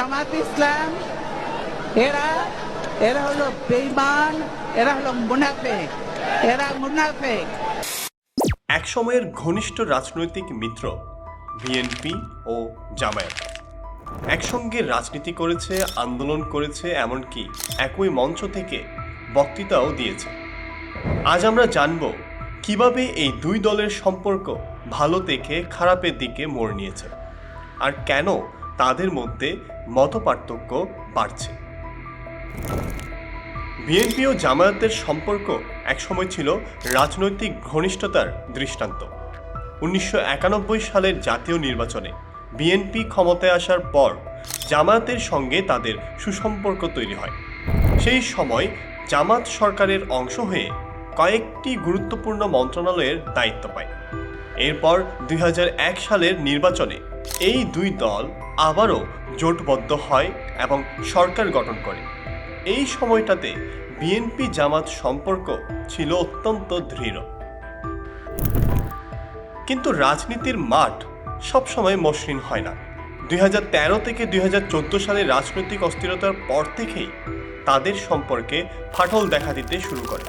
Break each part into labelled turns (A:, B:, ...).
A: জামাত ইসলাম, এরা এরা হলো বেইমান এরা হলো মুনাফেক, এরা মুনাফেক।
B: এক সময়ের ঘনিষ্ঠ রাজনৈতিক মিত্র, বিএনপি ও জামায়াত। একসঙ্গে রাজনীতি করেছে, আন্দোলন করেছে, এমনকি একই মঞ্চ থেকে বক্তৃতাও দিয়েছে। আজ আমরা জানব কীভাবে এই দুই দলের সম্পর্ক ভালো থেকে খারাপের দিকে মোড় নিয়েছে, আর কেন তাদের মধ্যে মতপার্থক্য বাড়ছে। বিএনপি ও জামায়াতের সম্পর্ক একসময় ছিল রাজনৈতিক ঘনিষ্ঠতার দৃষ্টান্ত। উনিশশো একানব্বই সালের জাতীয় নির্বাচনে বিএনপি ক্ষমতায় আসার পর জামায়াতের সঙ্গে তাদের সুসম্পর্ক তৈরি হয়। সেই সময় জামাত সরকারের অংশ হয়ে কয়েকটি গুরুত্বপূর্ণ মন্ত্রণালয়ের দায়িত্ব পায়। এরপর দুই হাজার এক সালের নির্বাচনে এই দুই দল আবারও জোটবদ্ধ হয় এবং সরকার গঠন করে। এই সময়টাতে বিএনপি জামাত সম্পর্ক ছিল অত্যন্ত দৃঢ়। কিন্তু রাজনীতির মাঠ সবসময় মসৃণ হয় না। দুই হাজার তেরো থেকে দুই সালের রাজনৈতিক অস্থিরতার পর থেকেই তাদের সম্পর্কে ফাটল দেখা দিতে শুরু করে।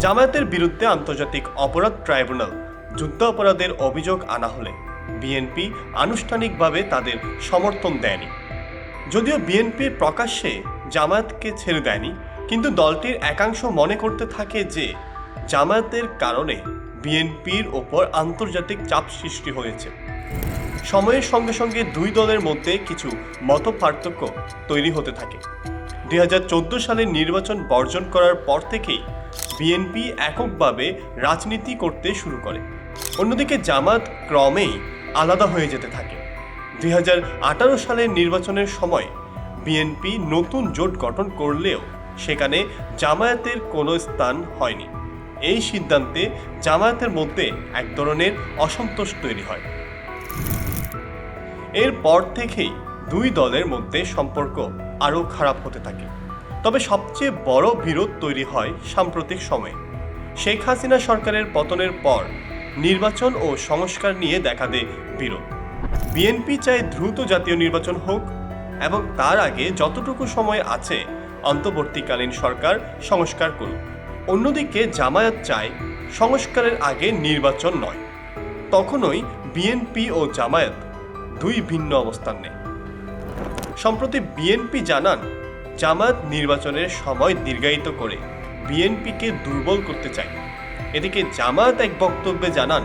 B: জামায়াতের বিরুদ্ধে আন্তর্জাতিক অপরাধ ট্রাইব্যুনাল যুদ্ধ অপরাধের অভিযোগ আনা হলে বিএনপি আনুষ্ঠানিকভাবে তাদের সমর্থন দেয়নি। যদিও বিএনপি প্রকাশ্যে জামায়াতকে ছেড়ে দেয়নি, কিন্তু দলটির একাংশ মনে করতে থাকে যে জামায়াতের কারণে বিএনপির ওপর আন্তর্জাতিক চাপ সৃষ্টি হয়েছে। সময়ের সঙ্গে সঙ্গে দুই দলের মধ্যে কিছু মত পার্থক্য তৈরি হতে থাকে। দুই হাজার চোদ্দ সালের নির্বাচন বর্জন করার পর থেকেই বিএনপি এককভাবে রাজনীতি করতে শুরু করে। অন্যদিকে জামাত ক্রমেই আলাদা হয়ে যেতে থাকে। দুই হাজার আঠারো সালের নির্বাচনের সময় বিএনপি নতুন জোট গঠন করলেও সেখানে জামায়াতের কোনো স্থান হয়নি। এই সিদ্ধান্তে জামায়াতের মধ্যে এক ধরনের অসন্তোষ তৈরি হয়। এরপর থেকেই দুই দলের মধ্যে সম্পর্ক আরও খারাপ হতে থাকে। তবে সবচেয়ে বড় বিরোধ তৈরি হয় সাম্প্রতিক সময়ে। শেখ হাসিনা সরকারের পতনের পর নির্বাচন ও সংস্কার নিয়ে দেখা দেয় বিরোধ। বিএনপি চায় দ্রুত জাতীয় নির্বাচন হোক এবং তার আগে যতটুকু সময় আছে অন্তর্বর্তীকালীন সরকার সংস্কার করুক। অন্যদিকে জামায়াত চায় সংস্কারের আগে নির্বাচন নয়। তখনই বিএনপি ও জামায়াত দুই ভিন্ন অবস্থান নেয়। সম্প্রতি বিএনপি জানান, জামায়াত নির্বাচনের সময় দীর্ঘায়িত করে বিএনপিকে দুর্বল করতে চায়। এদিকে জামায়াত এক বক্তব্যে জানান,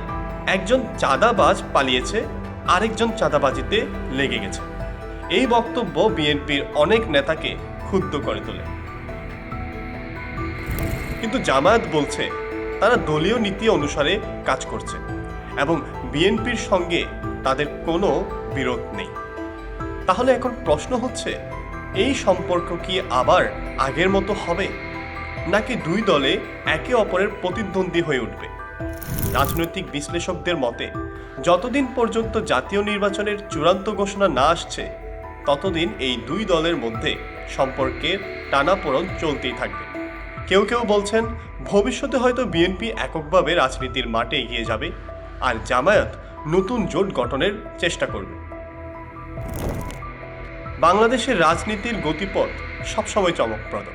B: একজন চাঁদাবাজ পালিয়েছে, আরেকজন চাঁদাবাজিতে লেগে গেছে। এই বক্তব্য বিএনপির অনেক নেতাকে ক্ষুব্ধ করে তোলে। কিন্তু জামায়াত বলছে, তারা দলীয় নীতি অনুসারে কাজ করছে এবং বিএনপির সঙ্গে তাদের কোনো বিরোধ নেই। তাহলে এখন প্রশ্ন হচ্ছে, এই সম্পর্ক কি আবার আগের মতো হবে? নাকি দুই দলে একে অপরের প্রতিদ্বন্দ্বী হয়ে উঠবে? রাজনৈতিক বিশ্লেষকদের মতে, যতদিন পর্যন্ত জাতীয় নির্বাচনের চূড়ান্ত ঘোষণা না আসছে, ততদিন এই দুই দলের মধ্যে সম্পর্কের টানাপোড়ন চলতেই থাকবে। কেউ কেউ বলছেন, ভবিষ্যতে হয়তো বিএনপি এককভাবে রাজনীতির মাঠে এগিয়ে যাবে আর জামায়াত নতুন জোট গঠনের চেষ্টা করবে। বাংলাদেশের রাজনীতির গতিপথ সবসময় চমকপ্রদ।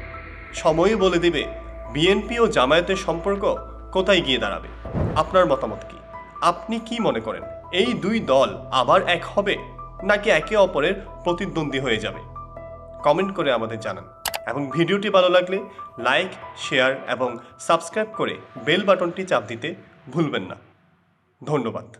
B: সময়ই বলে দিবে, বিএনপি ও জামায়াতের সম্পর্ক কোথায় গিয়ে দাঁড়াবে। আপনার মতামত কি? আপনি কি মনে করেন, এই দুই দল আবার এক হবে, নাকি একে অপরের প্রতিদ্বন্দ্বী হয়ে যাবে? কমেন্ট করে আমাদের জানান। এবং ভিডিওটি ভালো লাগলে লাইক, শেয়ার এবং সাবস্ক্রাইব করে বেল বাটনটি চাপ দিতে ভুলবেন না। ধন্যবাদ।